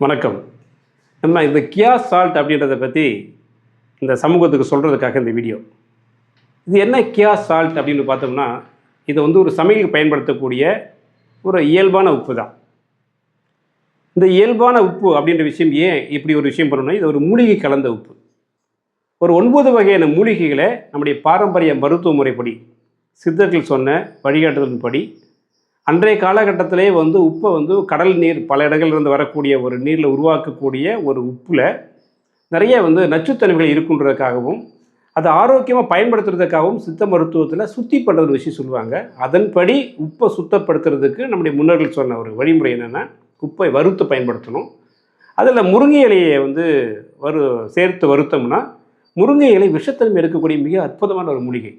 வணக்கம். நம்ம இந்த கியா சால்ட் அப்படின்றத பற்றி இந்த சமூகத்துக்கு சொல்கிறதுக்காக இந்த வீடியோ. இது என்ன கியா சால்ட் அப்படின்னு பார்த்தோம்னா இது வந்து ஒரு சமையலுக்கு பயன்படுத்தக்கூடிய ஒரு இயல்பான உப்பு தான் இந்த இயல்பான உப்பு அப்படின்ற விஷயம் ஏன் இப்படி ஒரு விஷயம் பண்ணணும்னா இது ஒரு மூலிகை கலந்த உப்பு. ஒரு ஒன்பது வகையான மூலிகைகளை நம்முடைய பாரம்பரிய மருத்துவ முறைப்படி சித்தர்கள் சொன்ன வழிகாட்டுதலின்படி அன்றைய காலகட்டத்திலே வந்து உப்பை வந்து கடல் நீர் பல இடங்கள்லேருந்து வரக்கூடிய ஒரு நீரில் உருவாக்கக்கூடிய ஒரு உப்பில் நிறைய வந்து நச்சுத்தன்மைகள் இருக்குன்றதுக்காகவும் அதை ஆரோக்கியமாக பயன்படுத்துறதுக்காகவும் சித்த மருத்துவத்தில் சுத்தி பண்ணுறது விஷயம் சொல்லுவாங்க. அதன்படி உப்பை சுத்தப்படுத்துறதுக்கு நம்முடைய முன்னோர்கள் சொன்ன ஒரு வழிமுறை என்னென்னா உப்பை வறுத்து பயன்படுத்தணும். அதில் முருங்கை இலையை வந்து வறு சேர்த்து வருத்தம்னா முருங்கை இலை விஷத்தன்மை எடுக்கக்கூடிய மிக அற்புதமான ஒரு மூலிகை.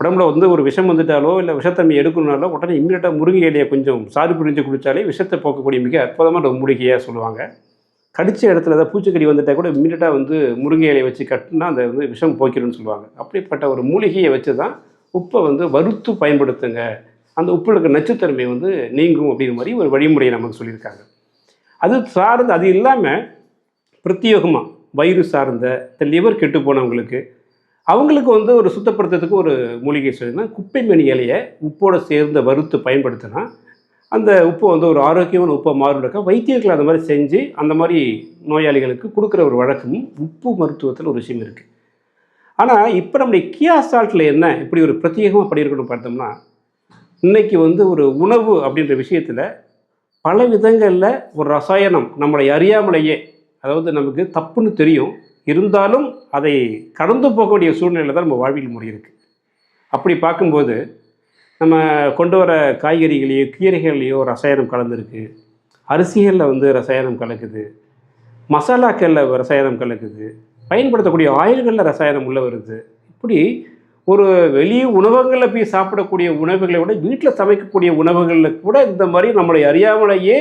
உடம்புல வந்து ஒரு விஷம் வந்துட்டாலோ இல்லை விஷத்தன்மை எடுக்கணுனாலோ உடனே இம்மிடியட்டாக முருங்கை இலையை கொஞ்சம் சாறு புரிஞ்சு குடித்தாலே விஷத்தை போக்கக்கூடிய மிக அற்புதமான மூலிகையாக சொல்லுவாங்க. கடித்த இடத்துல ஏதாவது பூச்சிக்கடி வந்துட்டால் கூட இம்மிடியட்டாக வந்து முருங்கை இலையை வச்சு கட்டினா அந்த வந்து விஷம் போக்கிடும்னு சொல்லுவாங்க. அப்படிப்பட்ட ஒரு மூலிகையை வச்சு தான் உப்பை வந்து வறுத்து பயன்படுத்துங்க. அந்த உப்பில் இருக்க நச்சுத்தன்மை வந்து நீங்கும் அப்படிங்கிற மாதிரி ஒரு வழிமுறையை நமக்கு சொல்லியிருக்காங்க. அது சார்ந்து அது இல்லாமல் பிரத்யேகமாக வயிறு சார்ந்த இந்த லிவர் கெட்டு போனவங்களுக்கு அவங்களுக்கு வந்து ஒரு சுத்தப்படுத்துறதுக்கு ஒரு மூலிகை சொல்லினா குப்பைமணி இலையை உப்போடு சேர்ந்து வறுத்து பயன்படுத்தினா அந்த உப்பு வந்து ஒரு ஆரோக்கியமான உப்பை மாறுபடுக்க வைத்தியர்கள் அந்த மாதிரி செஞ்சு அந்த மாதிரி நோயாளிகளுக்கு கொடுக்குற ஒரு வழக்கமும் உப்பு மருத்துவத்தில் ஒரு விஷயம் இருக்குது ஆனால் இப்போ நம்முடைய கியா சால்ட்டில் என்ன இப்படி ஒரு பிரத்யேகமாக பண்ணியிருக்கணும் பார்த்தோம்னா இன்னைக்கு வந்து ஒரு உணவு அப்படின்ற விஷயத்தில் பல விதங்களில் ஒரு ரசாயனம் நம்மளை அறியாமலேயே அதாவது நமக்கு தப்புன்னு தெரியும் இருந்தாலும் அதை கடந்து போகக்கூடிய சூழ்நிலையில் தான் நம்ம வாழ்வியல் முறை இருக்குது அப்படி பார்க்கும்போது நம்ம கொண்டு வர காய்கறிகளையோ கீரைகள்லையோ ரசாயனம் கலந்துருக்கு. அரிசிகளில் வந்து ரசாயனம் கலக்குது. மசாலாக்களில் ரசாயனம் கலக்குது. பயன்படுத்தக்கூடிய ஆயில்களில் ரசாயனம் உள்ள வருது. இப்படி ஒரு வெளி உணவகங்களில் போய் சாப்பிடக்கூடிய உணவுகளை விட வீட்டில் சமைக்கக்கூடிய உணவுகளில் கூட இந்த மாதிரி நம்மளை அறியாமலேயே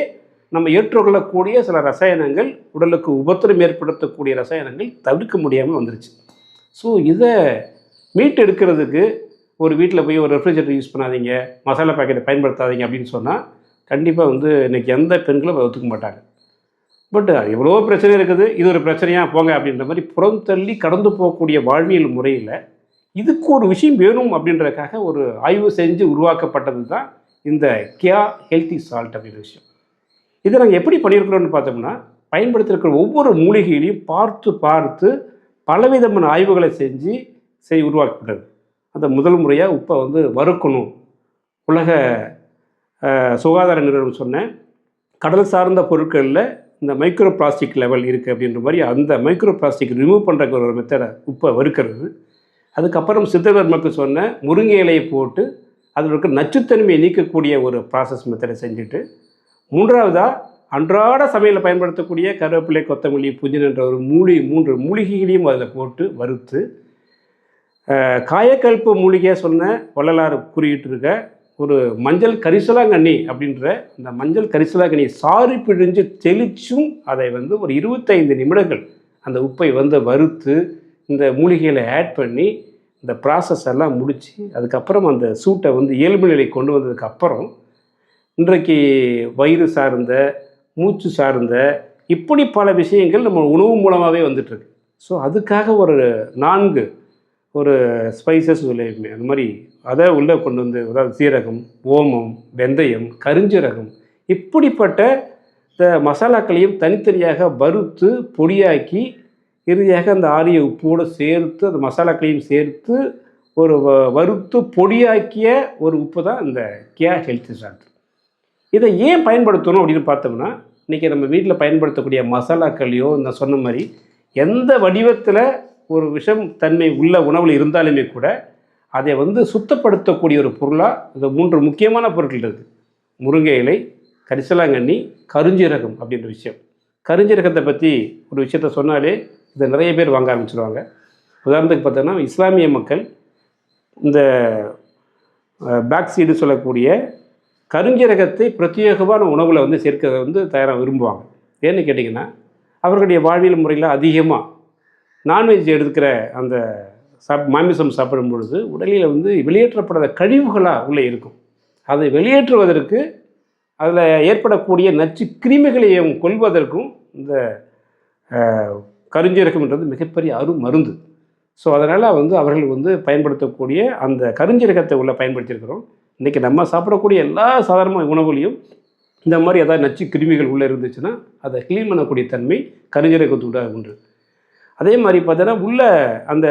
நம்ம ஏற்றுக்கொள்ளக்கூடிய சில ரசாயனங்கள் உடலுக்கு உபத்திரம் ஏற்படுத்தக்கூடிய ரசாயனங்கள் தவிர்க்க முடியாமல் வந்துருச்சு. ஸோ இதை மீட்டெடுக்கிறதுக்கு ஒரு வீட்டில் போய் ஒரு ரெஃப்ரிஜரேட்டர் யூஸ் பண்ணாதீங்க மசாலா பாக்கெட்டை பயன்படுத்தாதீங்க அப்படின்னு சொன்னால் கண்டிப்பாக வந்து இன்றைக்கி எந்த பெண்களும் ஒத்துக்க மாட்டாங்க. பட் எவ்வளோ பிரச்சனை இருக்குது இது ஒரு பிரச்சனையாக போங்க அப்படின்ற மாதிரி புறம் தள்ளி கடந்து போகக்கூடிய வாழ்வியல் முறையில் இதுக்கு ஒரு விஷயம் வேணும் அப்படின்றதுக்காக ஒரு ஆய்வு செஞ்சு உருவாக்கப்பட்டது தான் இந்த கியா ஹெல்த்தி சால்ட் அப்படின்ற விஷயம். இதை நாங்கள் எப்படி பண்ணியிருக்கிறோம்னு பார்த்தோம்னா பயன்படுத்தியிருக்கிற ஒவ்வொரு மூலிகையிலையும் பார்த்து பார்த்து பலவிதமான ஆய்வுகளை செஞ்சு செய் உருவாக்கப்பட்டது. அந்த முதல் முறையாக உப்பை வந்து வறுக்கணும். உலக சுகாதார நிறுவனம் சொன்னேன் கடல் சார்ந்த பொருட்களில் இந்த மைக்ரோ பிளாஸ்டிக் லெவல் இருக்குது அப்படின்ற மாதிரி அந்த மைக்ரோ பிளாஸ்டிக் ரிமூவ் பண்ணுறக்கு ஒரு மெத்தடை உப்பை வறுக்கிறது. அதுக்கப்புறம் சித்தவர்மக்கு சொன்ன முருங்கை இலையை போட்டு அதில் இருக்க நச்சுத்தன்மையை நீக்கக்கூடிய ஒரு ப்ராசஸ் மெத்தடை செஞ்சுட்டு மூன்றாவதாக அன்றாட சமையலில் பயன்படுத்தக்கூடிய கருவேப்பிலை கொத்தமல்லி புதினன்ற ஒரு மூலி மூன்று மூலிகைகளையும் அதில் போட்டு வறுத்து காயக்கல்ப்பு காயக்கல்பு மூலிகையாக சொன்ன வள்ளலார் குறியிட்டிருக்க ஒரு மஞ்சள் கரிசலாங்கண்ணி அப்படின்ற அந்த மஞ்சள் கரிசலாங்கண்ணி சாறு பிழிஞ்சு தெளிச்சும் அதை வந்து ஒரு இருபத்தைந்து நிமிடங்கள் அந்த உப்பை வந்து வறுத்து இந்த மூலிகைகளை ஆட் பண்ணி இந்த ப்ராசஸ் எல்லாம் முடித்து அதுக்கப்புறம் அந்த சூட்டை வந்து இயல்பு நிலை கொண்டு வந்ததுக்கப்புறம் இன்றைக்கு வயிறு சார்ந்த மூச்சு சார்ந்த இப்படி பல விஷயங்கள் நம்ம உணவு மூலமாகவே வந்துட்டுருக்கு. ஸோ அதுக்காக ஒரு நான்கு ஒரு ஸ்பைசஸ் சொல்லியிருமே அந்த மாதிரி அதை உள்ளே கொண்டு வந்து அதாவது சீரகம் ஓமம் வெந்தயம் கருஞ்சீரகம் இப்படிப்பட்ட இந்த மசாலாக்களையும் தனித்தனியாக வறுத்து பொடியாக்கி இறுதியாக அந்த ஆரிய உப்போடு சேர்த்து அந்த மசாலாக்களையும் சேர்த்து ஒரு வ- வறுத்து பொடியாக்கிய ஒரு உப்பு தான் இந்த கியா ஹெல்த் சால்ட் இதை ஏன் பயன்படுத்தணும் அப்படின்னு பார்த்தோம்னா இன்றைக்கி நம்ம வீட்டில் பயன்படுத்தக்கூடிய மசாலாக்களையோ இந்த சொன்ன மாதிரி எந்த வடிவத்தில் ஒரு விஷம் தன்மை உள்ள உணவில் இருந்தாலுமே கூட அதை வந்து சுத்தப்படுத்தக்கூடிய ஒரு பொருளாக இந்த மூன்று முக்கியமான பொருட்கள் இருக்குது முருங்கை இலை கரிசலாங்கண்ணி கருஞ்சீரகம் அப்படின்ற விஷயம். கருஞ்சீரகத்தை பற்றி ஒரு விஷயத்த சொன்னாலே இதை நிறைய பேர் வாங்க ஆரம்பிச்சிருவாங்க. உதாரணத்துக்கு பார்த்தோன்னா இஸ்லாமிய மக்கள் இந்த பேக் சீடு சொல்லக்கூடிய கருஞ்சீரகத்தை பிரத்யேகமான உணவில் வந்து சேர்க்கிறத வந்து தயாராக விரும்புவாங்க. ஏன்னு கேட்டிங்கன்னா அவர்களுடைய வாழ்வியல் முறையில் அதிகமாக நான்வெஜ் எடுக்கிற அந்த சாப் மாமிசம் சாப்பிடும் பொழுது உடலில் வந்து வெளியேற்றப்படாத கழிவுகளாக உள்ளே இருக்கும். அதை வெளியேற்றுவதற்கு அதில் ஏற்படக்கூடிய நச்சு கிருமிகளையும் கொள்வதற்கும் இந்த கருஞ்சீரகம்ன்றது மிகப்பெரிய அரு மருந்து ஸோ அதனால் வந்து அவர்கள் வந்து பயன்படுத்தக்கூடிய அந்த கருஞ்சீரகத்தை உள்ள பயன்படுத்தியிருக்கிறோம். இன்றைக்கி நம்ம சாப்பிடக்கூடிய எல்லா சாதாரண உணவுலையும் இந்த மாதிரி ஏதாவது நச்சு கிருமிகள் உள்ளே இருந்துச்சுன்னா அதை க்ளீன் பண்ணக்கூடிய தன்மை கருஞ்சீரகத்தோட உண்டு. அதே மாதிரி பார்த்தீங்கன்னா உள்ள அந்த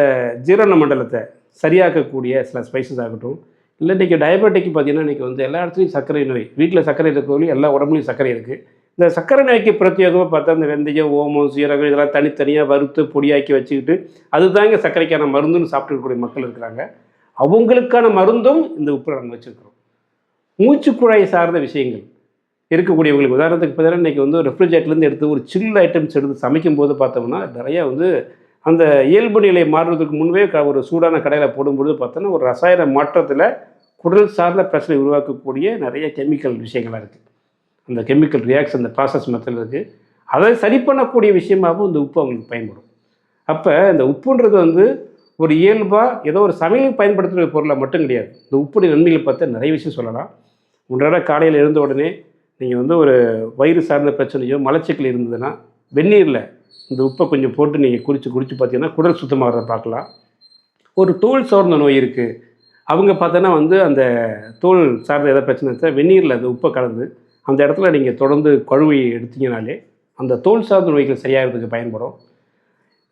ஜீரண மண்டலத்தை சரியாக்கக்கூடிய சில ஸ்பைசஸ் ஆகட்டும். இல்லை இன்றைக்கி டயபெட்டிக் பார்த்தீங்கன்னா இன்றைக்கி வந்து எல்லா இடத்துலையும் சர்க்கரை நோய் வீட்டில் சர்க்கரை இருக்கவங்களும் எல்லா உடம்புலையும் சர்க்கரை இருக்குது இந்த சர்க்கரை நோய்க்கு பிரத்யேகமாக பார்த்தா இந்த வெந்தயம் ஓமம் சீரகம் இதெல்லாம் தனித்தனியாக வறுத்து பொடியாக்கி வச்சுக்கிட்டு அதுதாங்க சர்க்கரைக்கான மருந்துன்னு சாப்பிட்டுக்கூடிய மக்கள் இருக்கிறாங்க. அவங்களுக்கான மருந்தும் இந்த உப்பில் நம்ம வச்சுருக்கிறோம். மூச்சுக்குழாய் சார்ந்த விஷயங்கள். இருக்கக்கூடியவங்களுக்கு உதாரணத்துக்கு பார்த்தீங்கன்னா இன்றைக்கி வந்து ரெஃப்ரிஜரேட்டர்லேருந்து எடுத்து ஒரு சில் ஐட்டம்ஸ் எடுத்து சமைக்கும் போது பார்த்தோம்னா நிறையா வந்து அந்த இயல்பு நிலை மாறுறதுக்கு முன்பே ஒரு சூடான கடையில் போடும்பொழுது பார்த்தோன்னா ஒரு ரசாயன மாற்றத்தில் குடல் சார்ந்த பிரச்சனை உருவாக்கக்கூடிய நிறைய கெமிக்கல் விஷயங்களாக இருக்குது அந்த கெமிக்கல் ரியாக்ஷன் அந்த ப்ராசஸ் மெத்தட் இருக்குது அதை சரி பண்ணக்கூடிய விஷயமாகவும் இந்த உப்பு அவங்களுக்கு பயன்படும். அப்போ இந்த உப்புன்றது வந்து ஒரு இயல்பாக ஏதோ ஒரு சமையல் பயன்படுத்துகிற பொருளை மட்டும் கிடையாது. இந்த உப்புடைய நன்மைகள் பார்த்தா நிறைய விஷயம் சொல்லலாம். உன்னோட காலையில் எழுந்த உடனே நீங்கள் வந்து ஒரு வயிறு சார்ந்த பிரச்சனையோ மலச்சிக்கல் இருந்ததுன்னா வெந்நீரில் இந்த உப்பை கொஞ்சம் போட்டு நீங்கள் குடித்து குடித்து பார்த்தீங்கன்னா குடல் சுத்தமாகிறத பார்க்கலாம். ஒரு தோல் சார்ந்த நோய் இருக்குது அவங்க பார்த்தோன்னா வந்து அந்த தோல் சார்ந்த எதாவது பிரச்சனை இருந்தால் வெந்நீரில் அந்த உப்பை கலந்து அந்த இடத்துல நீங்கள் தொடர்ந்து கழுவி எடுத்தீங்கனாலே அந்த தோல் சார்ந்த நோய்கள் சரியாகிறதுக்கு பயன்படும்.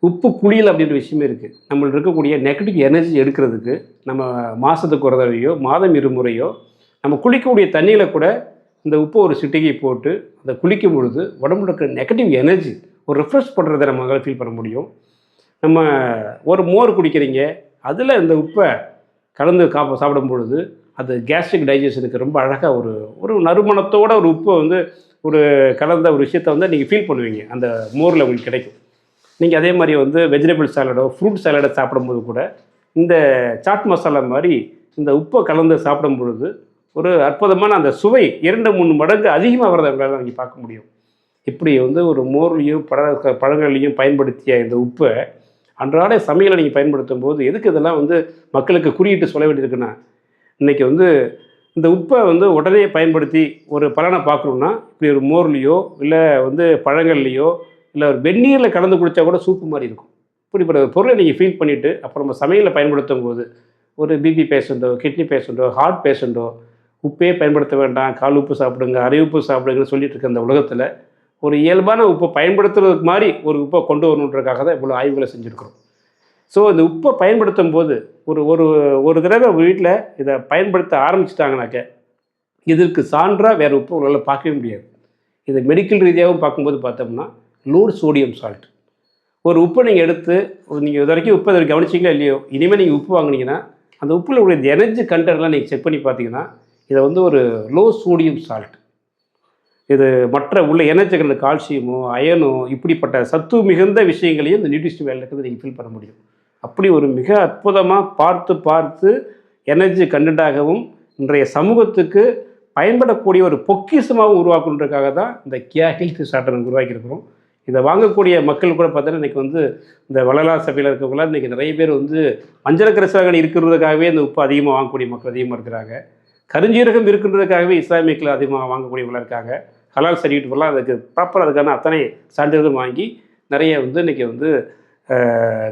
உப்பு குளியல் அப்படின்ற விஷயமே இருக்குது நம்மளுக்கு இருக்கக்கூடிய நெகட்டிவ் எனர்ஜி எடுக்கிறதுக்கு நம்ம மாதத்துக்கு ஒரு தடவையோ மாதம் இருமுறையோ நம்ம குளிக்கக்கூடிய தண்ணியில் கூட இந்த உப்பு ஒரு சிட்டிகை போட்டு அதை குளிக்கும் பொழுது உடம்புல இருக்கிற நெகட்டிவ் எனர்ஜி ஒரு ரெஃப்ரெஷ் பண்ணுறதை நம்மளால் ஃபீல் பண்ண முடியும். நம்ம ஒரு மோர் குடிக்கிறீங்க அதில் இந்த உப்பை கலந்து காப்ப சாப்பிடும் பொழுது அது கேஸ்ட்ரிக் டைஜஷனுக்கு ரொம்ப அழகாக ஒரு ஒரு நறுமணத்தோட ஒரு உப்பை வந்து ஒரு கலந்த ஒரு விஷயத்தை வந்து நீங்கள் ஃபீல் பண்ணுவீங்க. அந்த மோரில் உங்களுக்கு கிடைக்கும். நீங்கள் அதே மாதிரி வந்து வெஜிடபிள் சாலடோ ஃப்ரூட் சாலடோ சாப்பிடும்போது கூட இந்த சாட் மசாலா மாதிரி இந்த உப்பை கலந்து சாப்பிடும் பொழுது ஒரு அற்புதமான அந்த சுவை இரண்டு மூணு மடங்கு அதிகமாக வரதை உங்களால் நீங்கள் பார்க்க முடியும். இப்படி வந்து ஒரு மோர்லையும் பழ பழங்கள்லையும் பயன்படுத்திய இந்த உப்பை அன்றாட சமையலை நீங்கள் பயன்படுத்தும் போது எதுக்கு இதெல்லாம் வந்து மக்களுக்கு குறியிட்டு சொல்ல வேண்டியிருக்குன்னா இன்றைக்கி வந்து இந்த உப்பை வந்து உடனே பயன்படுத்தி ஒரு பலனை பார்க்கணுன்னா இப்படி ஒரு மோர்லேயோ இல்லை வந்து பழங்கள்லேயோ இல்லை ஒரு வெந்நீரில் கலந்து குடித்தா கூட சூப்பு மாதிரி இருக்கும். இப்படிப்பட்ட பொருளை நீங்கள் ஃபீல் பண்ணிவிட்டு அப்புறம் நம்ம சமையலில் பயன்படுத்தும் போது ஒரு பிபி பேஷண்ட்டோ கிட்னி பேஷண்ட்டோ ஹார்ட் பேஷண்ட்டோ உப்பே பயன்படுத்த வேண்டாம் கால் உப்பு சாப்பிடுங்க அரை உப்பு சாப்பிடுங்கன்னு சொல்லிட்டு இருக்க அந்த உலகத்தில் ஒரு இயல்பான உப்பை பயன்படுத்துறதுக்கு மாதிரி ஒரு உப்பை கொண்டு வரணுன்றதுக்காக தான் இவ்வளோ ஆய்வுகளை செஞ்சுருக்கிறோம். ஸோ இந்த உப்பை பயன்படுத்தும் போது ஒரு ஒரு ஒரு தடவை வீட்டில் இதை பயன்படுத்த ஆரம்பிச்சிட்டாங்கனாக்க இதற்கு சான்றாக வேறு உப்பு உங்களால் பார்க்கவே முடியாது. இது மெடிக்கல் ரீதியாகவும் பார்க்கும்போது பார்த்தோம்னா லோடு சோடியம் சால்ட். ஒரு உப்பை நீங்கள் எடுத்து நீங்கள் இது வரைக்கும் உப்பு இதை கவனிச்சிங்களா இல்லையோ இனிமேல் நீங்கள் உப்பு வாங்கினீங்கன்னா அந்த உப்பில் உடைய எனர்ஜி கண்டென்ட்லாம் நீங்கள் செக் பண்ணி பார்த்தீங்கன்னா இதை வந்து ஒரு லோ சோடியம் சால்ட். இது மற்ற உள்ள எனர்ஜி கண்ட கால்சியமோ அயனோ இப்படிப்பட்ட சத்து மிகுந்த விஷயங்களையும் இந்த நியூட்ரிஷன் வேலை இருக்கிறது நீங்கள் ஃபீல் பண்ண முடியும். அப்படி ஒரு மிக அற்புதமாக பார்த்து பார்த்து எனர்ஜி கண்டென்ட்டாகவும் இன்றைய சமூகத்துக்கு பயன்படக்கூடிய ஒரு பொக்கிஷமாகவும் உருவாக்கணுன்றதுக்காக தான் இந்த கியா ஹெல்த் சாட்டை உருவாக்கியிருக்கிறோம். இதை வாங்கக்கூடிய மக்கள் கூட பார்த்தீங்கன்னா இன்றைக்கி வந்து இந்த வள்ளலார் சபையில் இருக்கவங்களாம் இன்றைக்கி நிறைய பேர் வந்து மஞ்சள் கரிசகன் இருக்கிறதுக்காகவே இந்த உப்பு அதிகமாக வாங்கக்கூடிய மக்கள் அதிகமாக இருக்கிறாங்க. கருஞ்சீரகம் இருக்கின்றதுக்காகவே இஸ்லாமியர்கள் அதிகமாக வாங்கக்கூடியவங்களாக இருக்காங்க. ஹலால் சர்டிஃபிகேட்லாம் அதுக்கு ப்ராப்பராக அதுக்கான அத்தனை சான்றிதழும் வாங்கி நிறைய வந்து இன்றைக்கி வந்து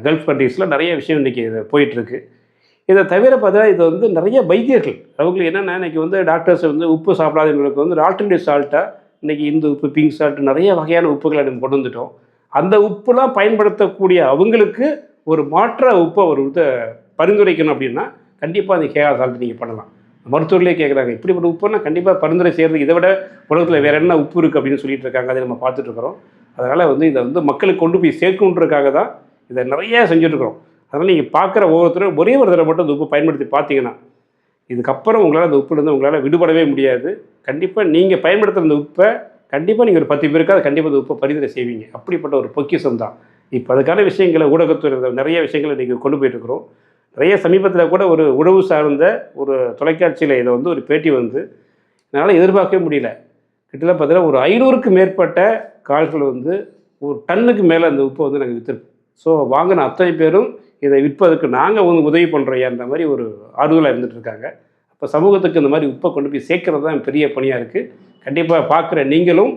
கல்ஃப் கண்ட்ரீஸில் நிறைய விஷயம் இன்றைக்கி போயிட்டுருக்கு. இதை தவிர பார்த்தா இது வந்து நிறைய வைத்தியர்கள். அவங்களுக்கு என்னென்னா இன்றைக்கி வந்து டாக்டர்ஸ் வந்து உப்பு சாப்பிடாதவங்களுக்கு வந்து ஆல்டர்னேட்டிவ் சால்ட்டாக இன்றைக்கி இந்த உப்பு பிங்க் சால்ட் நிறைய வகையான உப்புகளை நம்ம கொண்டு வந்துட்டோம். அந்த உப்புலாம் பயன்படுத்தக்கூடிய அவங்களுக்கு ஒரு மாற்ற உப்பை ஒரு இதை பரிந்துரைக்கணும் அப்படின்னா கண்டிப்பாக அந்த கேஆர் சால்ட் நீங்கள் பண்ணலாம். மருத்துவர்களே கேட்குறாங்க இப்படிப்பட்ட உப்புன்னா கண்டிப்பாக பரிந்துரை செய்கிறதுக்கு இதை விட உலகத்தில் வேறு என்ன உப்பு இருக்குது அப்படின்னு சொல்லிட்டு இருக்காங்க அதை நம்ம பார்த்துட்ருக்குறோம் அதனால் வந்து இதை வந்து மக்களுக்கு கொண்டு போய் சேர்க்கணுன்றக்காக தான் இதை நிறையா செஞ்சுட்ருக்குறோம் அதனால் நீங்கள் பார்க்குற ஒவ்வொருத்தரும் ஒரே ஒரு தடவை மட்டும் அந்த உப்பு பயன்படுத்தி பார்த்தீங்கன்னா இதுக்கப்புறம் உங்களால் அந்த உப்புலேருந்து உங்களால் விடுபடவே முடியாது. கண்டிப்பாக நீங்கள் பயன்படுத்துகிற அந்த உப்பை கண்டிப்பாக நீங்கள் ஒரு பத்து பேருக்கு அதை கண்டிப்பாக அந்த உப்பை பரிந்துரை செய்வீங்க. அப்படிப்பட்ட ஒரு பொக்கிஷம் தான். இப்போ அதுக்கான விஷயங்களை ஊடகத்துறை நிறைய விஷயங்களை நீங்கள் கொண்டு போயிட்டுருக்குறோம். நிறைய சமீபத்தில் கூட ஒரு உணவு சார்ந்த ஒரு தொலைக்காட்சியில் இதை வந்து ஒரு பேட்டி வந்து என்னால் எதிர்பார்க்கவே முடியல. கிட்டத்தட்ட பார்த்தீங்கன்னா ஒரு ஐநூறுக்கு மேற்பட்ட கால்கள் வந்து ஒரு டன்னுக்கு மேலே அந்த உப்பை வந்து நாங்கள் விற்றுருப்போம் ஸோ வாங்கின அத்தனை பேரும் இதை விற்பதற்கு நாங்கள் வந்து உதவி பண்ணுறோம் என்ற மாதிரி ஒரு ஆறுதலாக இருந்துகிட்ருக்காங்க இப்போ சமூகத்துக்கு இந்த மாதிரி உப்பை கொண்டு போய் சேர்க்கறது தான் பெரிய பணியாக இருக்குது கண்டிப்பாக பார்க்குற நீங்களும்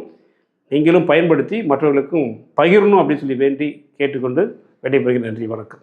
நீங்களும் பயன்படுத்தி மற்றவர்களுக்கும் பகிரணும் அப்படின்னு சொல்லி வேண்டி கேட்டுக்கொண்டு விடைபெறுகிறேன். நன்றி வணக்கம்.